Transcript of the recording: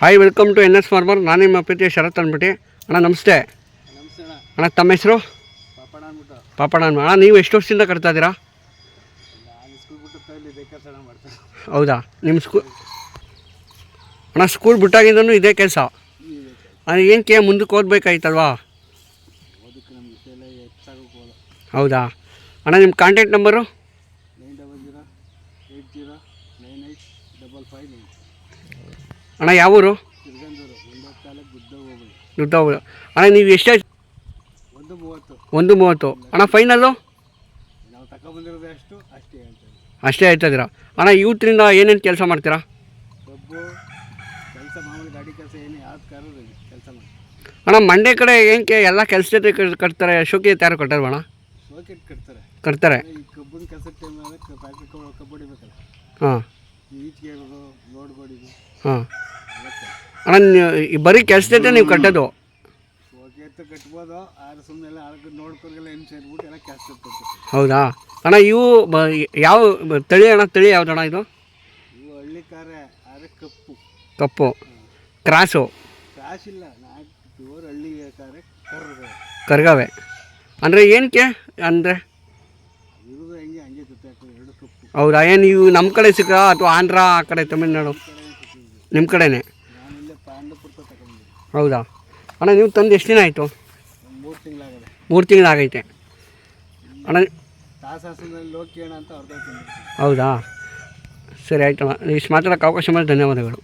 Hi welcome to N S farmer ನಾನು ನಿಮ್ಮ ಪ್ರೀತಿಯ ಶರತ್ ಅಂದ್ಬಿಟ್ಟು. ಅಣ್ಣ, ನಮಸ್ತೆ. ಅಣ್ಣ, ತಮ್ಮ ಹೆಸರು? ಪಾಪಣ ಅಣ್ಣ, ನೀವು ಎಷ್ಟು ವರ್ಷದಿಂದ ಕಟ್ತಾ ಇದ್ದೀರಾ? ಹೌದಾ? ನಿಮ್ಮ ಸ್ಕೂ, ಅಣ್ಣ, ಸ್ಕೂಲ್ ಬಿಟ್ಟಾಗಿಂದನೂ ಇದೇ ಕೆಲಸ. ಕೇ ಮುಂದಕ್ಕೆ ಓದಬೇಕಾಯ್ತಲ್ವಾ? ಹೌದಾ? ಅಣ್ಣ, ನಿಮ್ಮ ಕಾಂಟ್ಯಾಕ್ಟ್ ನಂಬರು ಅಣ್ಣ ಯಾವ ಊರು ಅಣ್ಣ, ನೀವು ಎಷ್ಟು ಒಂದು ಮೂವತ್ತು ಒಂದು ಮೂವತ್ತು. ಅಣ್ಣ, ಫೈನಲ್ಲು? ಅಷ್ಟು ಆಯ್ತಾ ಅಣ್ಣ, ಯೂತ್ರಿಂದ ಏನೇನು ಕೆಲಸ ಮಾಡ್ತೀರಾ? ಅಣ್ಣ, ಮಂಡ್ಯ ಕಡೆ ಏನಕ್ಕೆ ಎಲ್ಲ ಕೆಲಸ ಕಟ್ತಾರೆ ಶೋಕಿ ತಯಾರು ಕಟ್ಟಲ್ವ ಅಣ್ಣ? ಕಟ್ತಾರೆ. ಹಾಂ ಹಾಂ. ಅಣ್ಣ ಈ ಬರೀ ಕೆಲಸ ಜೊತೆ ನೀವು ಕಟ್ಟೋದು. ಕಟ್ಬೋದು ಆದ್ರೆ ಸುಮ್ಮನೆ ಹೌದಾ? ಅಣ್ಣ, ಇವು ಯಾವ, ತಳಿ ಅಣ್ಣ, ತಳಿ ಯಾವ್ದು ಅಣ್ಣ ಇದು? ಇವು ಕಾರೆ ಕಪ್ಪು. ಕಪ್ಪು ಕ್ರಾಸು. ಇಲ್ಲ ನಾಲ್ಕು ಪ್ಯೂರ್ ಹಳ್ಳಿ ಕಾರೆ ಕರ್ರು ಕರ್ಗವೆ. ಅಂದರೆ ಏನಕ್ಕೆ ಅಂದರೆ? ಹೌದಾ? ಏನು ಇವು ನಮ್ಮ ಕಡೆ ಸಿಕ್ಕ ಅಥವಾ ಆಂಧ್ರ ಆ ಕಡೆ ತಮಿಳ್ನಾಡು? ನಿಮ್ಮ ಕಡೆನೇ ನಾನು ಇಲ್ಲೇ ಪಾಂಡಪುರ ತಗೊಂಡಿದ್ದೆ ಹೌದಾ? ಅಣ್ಣ ನೀವು ತಂದು ಎಷ್ಟು ದಿನ ಆಯಿತು? ಮೂರು ತಿಂಗಳಾಗಿದೆ. ಮೂರು ತಿಂಗಳಾಗೈತೆ. ಅಣ್ಣ ಹೌದಾ? ಸರಿ ಆಯ್ತಣ್ಣ ಇಷ್ಟು ಮಾತಾಡೋಕ್ಕೆ ಅವಕಾಶ ಮಾಡಿ ಧನ್ಯವಾದಗಳು.